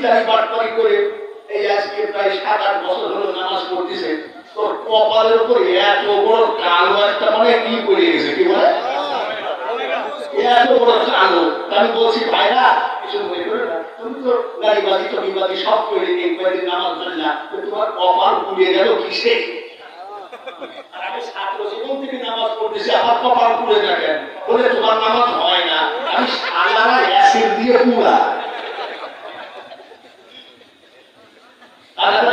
চিটারি বাটপারি করে এই আজকে প্রায় সাত আট বছর হলো নামাজ পড়তেছে তোর কপালের উপরে এত বড় কালো একটা মানে কি করে গেছে, কি বলে? এত বড় কালো। আমি বলছি, ভাইরা ধরে তোমার পুড়ে নামাজ পড়তেছি, আমার কপাল পুড়ে তোমার নামাজ হয় না। আমি সালারা অ্যাসিড দিয়ে পুরা আর আমরা